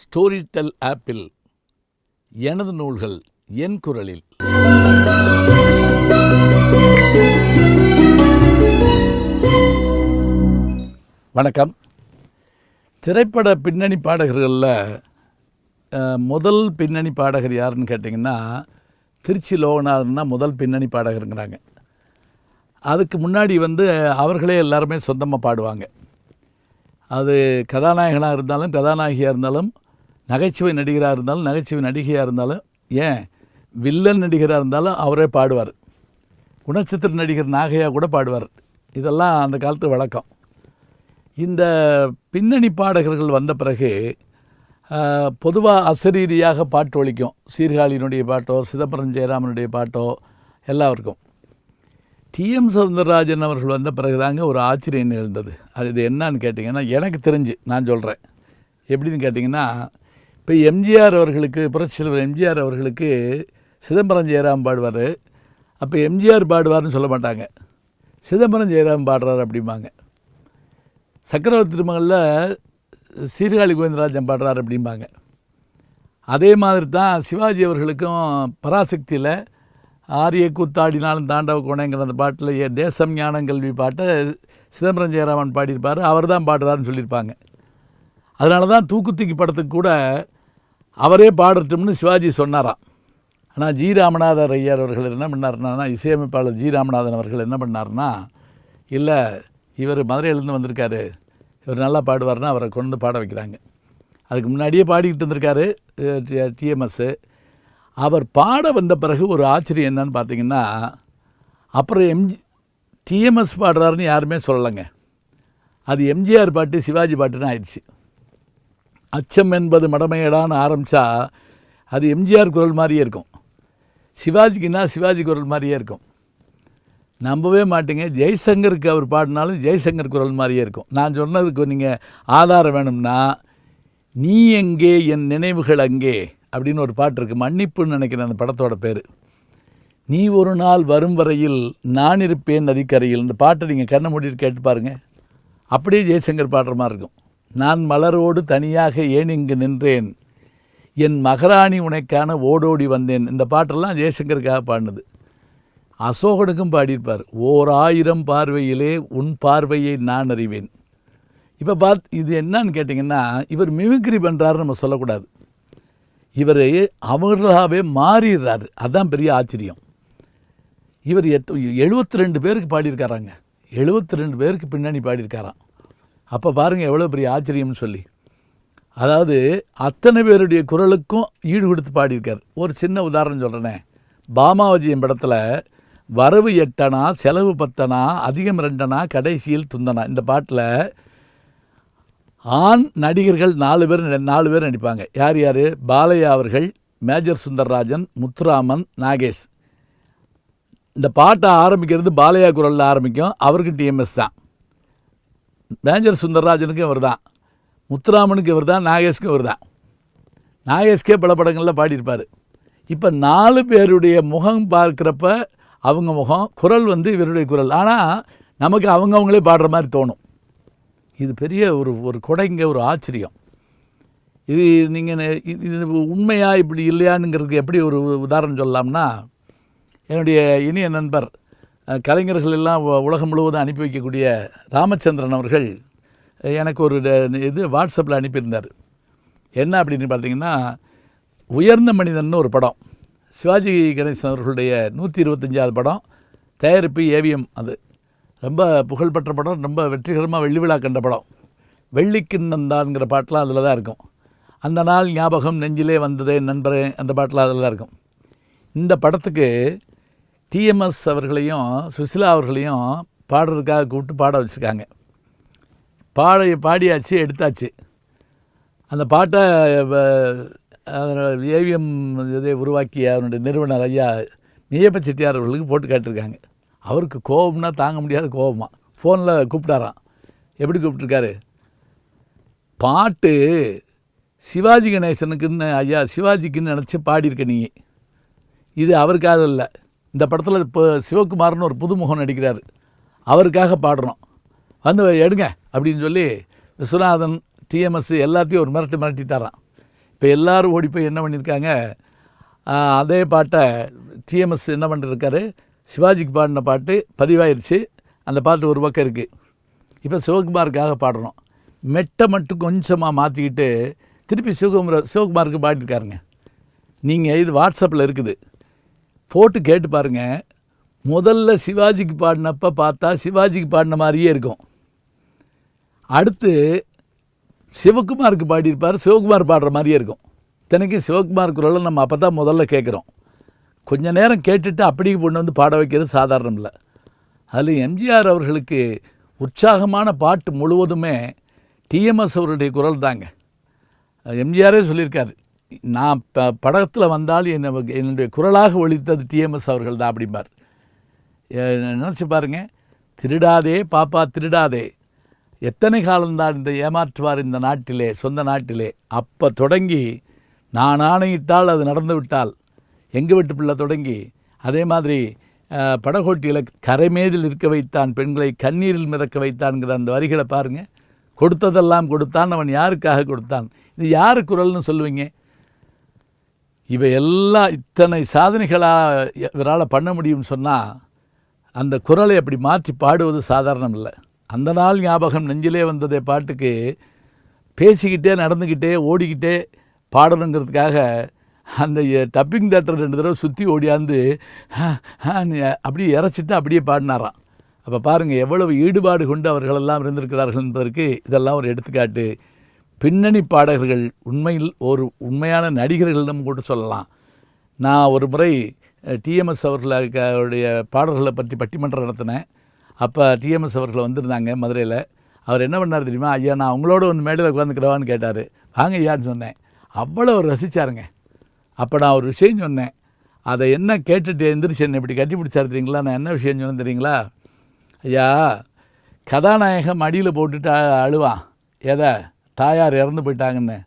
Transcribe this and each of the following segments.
Story del ஆப்பில் எனது நூல்கள் என் குரலில். வணக்கம். திரைப்பட பின்னணி பாடகர்களில் முதல் பின்னணி பாடகர் யாருன்னு கேட்டிங்கன்னா திருச்சி லோகநாதன் முதல் பின்னணி பாடகருங்கிறாங்க. அதுக்கு முன்னாடி வந்து அவர்களே எல்லாருமே சொந்தமாக பாடுவாங்க. அது கதாநாயகனாக இருந்தாலும் கதாநாயகியாக இருந்தாலும் நகைச்சுவை நடிகராக இருந்தாலும் நகைச்சுவை நடிகையாக இருந்தாலும் ஏன்? வில்லன் நடிகராக இருந்தாலும் அவரே பாடுவார். குணச்சித்திர நடிகர் நாகையா கூட பாடுவார். இதெல்லாம் அந்த காலத்து வழக்கம். இந்த பின்னணி பாடகர்கள் வந்த பிறகு பொதுவாக அசரீரியாக பாட்டு ஒழிக்கும். சீர்காழியினுடைய பாட்டோ சிதம்பரம் ஜெயராமனுடைய பாட்டோ எல்லாருக்கும். டிஎம் சவுந்தரராஜன் அவர்கள் வந்த பிறகுதாங்க ஒரு ஆச்சரியம் நிகழ்ந்தது. அது இது என்னன்னு கேட்டிங்கன்னா எனக்கு தெரிஞ்சு நான் சொல்கிறேன் எப்படின்னு கேட்டிங்கன்னா இப்போ எம்ஜிஆர் அவர்களுக்கு புரட்சித்தலைவர் எம்ஜிஆர் அவர்களுக்கு சிதம்பரம் ஜெயராம் பாடுவார். அப்போ எம்ஜிஆர் பாடுவார்னு சொல்ல மாட்டாங்க. சிதம்பரம் ஜெயராம் பாடுறார் அப்படிம்பாங்க. சக்கரவர்த்தி திருமகளில் சீர்காழி கோவிந்தராஜன் பாடுறார் அப்படிம்பாங்க. அதே மாதிரி தான் சிவாஜி அவர்களுக்கும் பராசக்தியில் ஆரிய கூத்தாடினாலும் தாண்டவ கோணைங்கிற அந்த பாட்டில் ஏ தேசம் ஞானம் கல்வி பாட்டை சிதம்பரம் ஜெயராமன் பாடியிருப்பார். அவர் தான் பாடுறாருன்னு சொல்லியிருப்பாங்க. அதனால தான் தூக்குத்திக்கு படத்துக்கு கூட அவரே பாடட்டும்னு சிவாஜி சொன்னாராம். ஆனால் ஜி. ராமநாதர் ஐயர் அவர்கள் என்ன பண்ணாருன்னா இசையமைப்பாளர் ஜி. ராமநாதன் அவர்கள் என்ன பண்ணாருன்னா இல்லை இவர் மதுரையிலேருந்து வந்திருக்காரு. இவர் நல்லா பாடுவார்னா அவரை கொண்டு பாட வைக்கிறாங்க. அதுக்கு முன்னாடியே பாடிக்கிட்டு இருந்திருக்காரு டிஎம்எஸ்ஸு அவர் பாட வந்த பிறகு ஒரு ஆச்சரியம் என்னன்னு பார்த்தீங்கன்னா அப்புறம் எம்ஜி டிஎம்எஸ் பாடுறாருன்னு யாருமே சொல்லலைங்க. அது எம்ஜிஆர் பாட்டு சிவாஜி பாட்டுன்னு ஆயிடுச்சு. அச்சம் என்பது மடமையடான்னு ஆரம்பித்தா அது எம்ஜிஆர் குரல் மாதிரியே இருக்கும். சிவாஜிக்குன்னா சிவாஜி குரல் மாதிரியே இருக்கும். நம்பவே மாட்டீங்க. ஜெய்சங்கருக்கு அவர் பாடினாலும் ஜெய்சங்கர் குரல் மாதிரியே இருக்கும். நான் சொன்னதுக்கு நீங்கள் ஆதாரம் வேணும்னா நீ எங்கே என் நினைவுகள் அங்கே அப்படின்னு ஒரு பாட்டு இருக்குது மன்னிப்புன்னு நினைக்கிறேன் அந்த படத்தோட பேர். நீ ஒரு நாள் வரும் வரையில் நான் இருப்பேன் நதிக்கரையில். இந்த பாட்டை நீங்கள் கண்ணை மூடிட்டு கேட்டு பாருங்க. அப்படியே ஜெய்சங்கர் பாடுற மாதிரி இருக்கும். நான் மலரோடு தனியாக ஏன் இங்கு நின்றேன்? என் மகராணி உனைக்கான ஓடோடி வந்தேன். இந்த பாட்டெல்லாம் ஜெயசங்கருக்காக பாடினது. அசோகனுக்கும் பாடியிருப்பார். ஓர் ஆயிரம் பார்வையிலே உன் பார்வையை நான் அறிவேன். இப்போ பார்த் இது என்னன்னு கேட்டிங்கன்னா இவர் மிமிக்ரி பண்ணுறாருன்னு நம்ம சொல்லக்கூடாது. இவர் அவர்களாகவே மாறிடுறாரு. அதுதான் பெரிய ஆச்சரியம். இவர் எத் எழுபத்தி ரெண்டு பேருக்கு பாடியிருக்காராங்க. எழுபத்தி ரெண்டு பேருக்கு பின்னணி பாடியிருக்காராம். அப்போ பாருங்கள் எவ்வளோ பெரிய ஆச்சரியம்னு சொல்லி. அதாவது அத்தனை பேருடைய குரலுக்கும் ஈடு கொடுத்து பாடியிருக்கார். ஒரு சின்ன உதாரணம் சொல்கிறேனே பாமாவஜியின் படத்தில் வரவு எட்டனா செலவு பத்தனா அதிகம் ரெண்டனா கடைசியில் துந்தனா. இந்த பாட்டில் ஆண் நடிகர்கள் நாலு பேர் நாலு பேர் நடிப்பாங்க. யார் யார்? பாலையா அவர்கள் மேஜர் சுந்தர்ராஜன் முத்துராமன் நாகேஷ். இந்த பாட்டை ஆரம்பிக்கிறது பாலையா குரலில் ஆரம்பிக்கும். அவருக்கு டிஎம்எஸ் தான். மேஜர் சுந்தரராஜனுக்கும் இவர் தான் முத்துராமனுக்கு இவர் தான் நாகேஷ்க்கும் இவர் தான் நாகேஷ்கே பல படங்களில் பாடியிருப்பார். இப்போ நாலு பேருடைய முகம் பார்க்குறப்ப அவங்க முகம் குரல் வந்து இவருடைய குரல். ஆனால் நமக்கு அவங்கவுங்களே பாடுற மாதிரி தோணும். இது பெரிய ஒரு ஒரு கொடைங்க ஒரு ஆச்சரியம். இது நீங்கள் இது உண்மையாக இப்படி இல்லையானுங்கிறதுக்கு எப்படி ஒரு உதாரணம் சொல்லலாம்னா என்னுடைய இனிய நண்பர் கலைஞர்கள் எல்லாம் உலகம் முழுவதும் அனுப்பி வைக்கக்கூடிய ராமச்சந்திரன் அவர்கள் எனக்கு ஒரு இது வாட்ஸ்அப்பில் அனுப்பியிருந்தார். என்ன அப்படின்னு பார்த்தீங்கன்னா உயர்ந்த மனிதன் ஒரு படம். சிவாஜி கணேசன் அவர்களுடைய நூற்றி இருபத்தஞ்சாவது படம் தயாரிப்பு ஏவிஎம் அது. ரொம்ப புகழ்பெற்ற படம் ரொம்ப வெற்றிகரமாக வெள்ளி விழா கண்ட படம். வெள்ளிக்கிண்ணந்தான்ங்கிற பாட்டெலாம் அதில் தான் இருக்கும். அந்த நாள் ஞாபகம் நெஞ்சிலே வந்ததே நண்பரே அந்த பாட்டெலாம் அதில் தான் இருக்கும். இந்த படத்துக்கு டிஎம்எஸ் அவர்களையும் சுசிலா அவர்களையும் பாடுறதுக்காக கூப்பிட்டு பாட வச்சுருக்காங்க. பாட பாடியாச்சு எடுத்தாச்சு. அந்த பாட்டை ஏவிஎம் இதை உருவாக்கிய அவனுடைய நிறுவனர் ஐயா நியப்ப செட்டியார் அவர்களுக்கு போட்டு காட்டியிருக்காங்க அவருக்கு கோபம்னா தாங்க முடியாத கோபமாக ஃபோனில் கூப்பிட்டாராம். எப்படி கூப்பிட்ருக்காரு பாட்டு சிவாஜி கணேசனுக்குன்னு ஐயா சிவாஜிக்குன்னு நினச்சி பாடியிருக்க நீ. இது அவருக்காக இல்லை. இந்த படத்தில் இப்போ சிவகுமார்னு ஒரு புதுமுகம் நடிக்கிறார். அவருக்காக பாடுறோம். வந்து எடுங்க அப்படின்னு சொல்லி விஸ்வநாதன் டிஎம்எஸ் எல்லாத்தையும் ஒரு மிரட்டு மிரட்டிட்டாரான் இப்போ எல்லாரும் ஓடி போய் என்ன பண்ணியிருக்காங்க? அதே பாட்டை டிஎம்எஸ் என்ன பண்ணிருக்காரு? சிவாஜிக்கு பாடின பாட்டு பதிவாயிருச்சு. அந்த பாட்டு ஒரு பக்கம் இருக்குது இப்போ சிவகுமாருக்காக பாடுறோம். மெட்டை மட்டும் கொஞ்சமாக மாற்றிக்கிட்டு திருப்பி சிவகுமார் சிவகுமாருக்கு பாடிருக்காருங்க நீங்கள் இது வாட்ஸ்அப்பில் இருக்குது. போட்டு கேட்டு பாருங்க. முதல்ல சிவாஜிக்கு பாடினப்ப பார்த்தா சிவாஜிக்கு பாடின மாதிரியே இருக்கும். அடுத்து சிவகுமாருக்கு பாடியிருப்பார் சிவகுமார் பாடுற மாதிரியே இருக்கும். தினைக்கும் சிவகுமார் குரலை நம்ம அப்போ தான் முதல்ல கேட்குறோம் கொஞ்ச நேரம் கேட்டுட்டு அப்படியே கொண்டு வந்து பாட வைக்கிறது சாதாரணம் இல்லை. அதில் எம்ஜிஆர் அவர்களுக்கு உற்சாகமான பாட்டு முழுவதுமே டிஎம்எஸ் அவருடைய குரல் தாங்க. எம்ஜிஆரே சொல்லியிருக்காரு நான் ப படத்தில் வந்தால் என்னை என்னுடைய குரலாக ஒழித்தது டிஎம்எஸ் அவர்கள் தான் அப்படிம்பார். நினச்சி பாருங்கள் திருடாதே பாப்பா திருடாதே. எத்தனை காலம்தான் இந்த ஏமாற்றுவார் இந்த நாட்டிலே சொந்த நாட்டிலே. அப்போ தொடங்கி நான் ஆணையிட்டால் அது நடந்து விட்டால் எங்கள் வீட்டு பிள்ளை தொடங்கி அதே மாதிரி படகோட்டியில் கரைமேதில் இருக்க வைத்தான் பெண்களை கண்ணீரில் மிதக்க வைத்தான்ங்கிற அந்த வரிகளை பாருங்கள் கொடுத்ததெல்லாம் கொடுத்தான் அவன் யாருக்காக கொடுத்தான்? இது யார் குரல்னு சொல்லுவீங்க? இவை எல்லாம் இத்தனை சாதனைகளாக இவரால் பண்ண முடியும்னு சொன்னால் அந்த குரலை அப்படி மாற்றி பாடுவது சாதாரணம் இல்லை அந்த நாள் ஞாபகம் நெஞ்சிலே வந்ததே பாட்டுக்கு பேசிக்கிட்டே நடந்துக்கிட்டே ஓடிக்கிட்டே பாடணுங்கிறதுக்காக அந்த டப்பிங் தேட்டர் ரெண்டு தடவை சுற்றி ஓடியாந்து அப்படியே இறச்சிட்டு அப்படியே பாடினாராம். அப்போ பாருங்கள் எவ்வளவு ஈடுபாடு கொண்டு அவர்களெல்லாம் இருந்திருக்கிறார்கள் என்பதற்கு இதெல்லாம் ஒரு எடுத்துக்காட்டு. பின்னணி பாடகர்கள் உண்மையில் ஒரு உண்மையான நடிகர்கள்னு கூட சொல்லலாம். நான் ஒரு முறை டிஎம்எஸ் அவர்களுடைய பாடல்களை பற்றி பட்டிமன்றம் நடத்தினேன். அப்போ டிஎம்எஸ் அவர்கள் வந்திருந்தாங்க மதுரையில். அவர் என்ன பண்ணார் தெரியுமா? ஐயா நான் உங்களோட ஒன்று மேடையில் உட்காந்துக்கிறவான்னு கேட்டார். வாங்க ஐயான்னு சொன்னேன். அவ்வளோ அவர் ரசித்தாருங்க அப்போ நான் ஒரு விஷயம் சொன்னேன். அதை என்ன கேட்டுட்டு எந்திரிச்சு என்னை இப்படி கட்டி பிடிச்சார் தெரியுங்களா? நான் என்ன விஷயம் சொன்னேன் தெரியுங்களா? ஐயா கதாநாயகம் மடியில் போட்டுட்டு அழுவான். எதை? தாயார் இறந்து போயிட்டாங்கன்னு.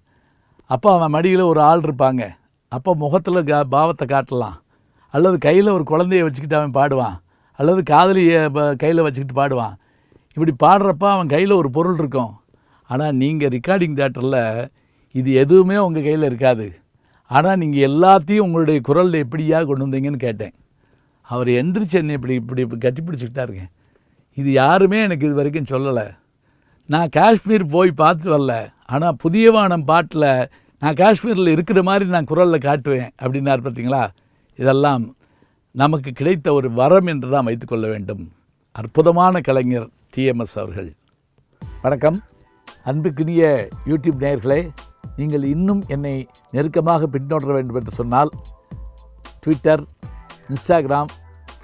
அப்போ அவன் மடியில் ஒரு ஆள் இருப்பாங்க. அப்போ முகத்தில் கா பாவத்தை காட்டலாம். அல்லது கையில் ஒரு குழந்தைய வச்சுக்கிட்டு அவன் பாடுவான். அல்லது காதலியை கையில் வச்சுக்கிட்டு பாடுவான். இப்படி பாடுறப்ப அவன் கையில் ஒரு பொருள் இருக்கும். ஆனால் நீங்கள் ரெக்கார்டிங் தேட்டரில் இது எதுவுமே உங்கள் கையில் இருக்காது. ஆனால் நீங்கள் எல்லாத்தையும் உங்களுடைய குரலில் எப்படியா கொண்டு வந்தீங்கன்னு கேட்டேன். அவர் எந்திரிச்சு என்னை இப்படி இப்படி இப்படி கட்டி பிடிச்சிக்கிட்டாருங்க இது யாருமே எனக்கு இது வரைக்கும் சொல்லலை. நான் காஷ்மீர் போய் பார்த்து வரல. ஆனால் புதியவானம் பாட்டில் நான் காஷ்மீரில் இருக்கிற மாதிரி நான் குரலில் காட்டுவேன் அப்படின்னார் பார்த்தீங்களா? இதெல்லாம் நமக்கு கிடைத்த ஒரு வரம் என்று தான் வைத்துக்கொள்ள வேண்டும். அற்புதமான கலைஞர் டிஎம்எஸ் அவர்கள். வணக்கம். அன்புக்குரிய யூடியூப் நேயர்களே நீங்கள் இன்னும் என்னை நெருக்கமாக பின்தொடர வேண்டும் என்று சொன்னால் ட்விட்டர் இன்ஸ்டாகிராம்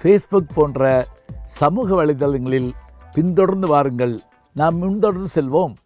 ஃபேஸ்புக் போன்ற சமூக வலைதளங்களில் பின்தொடர்ந்து வாருங்கள். நாம் முன்தொடர்ந்து செல்வோம்.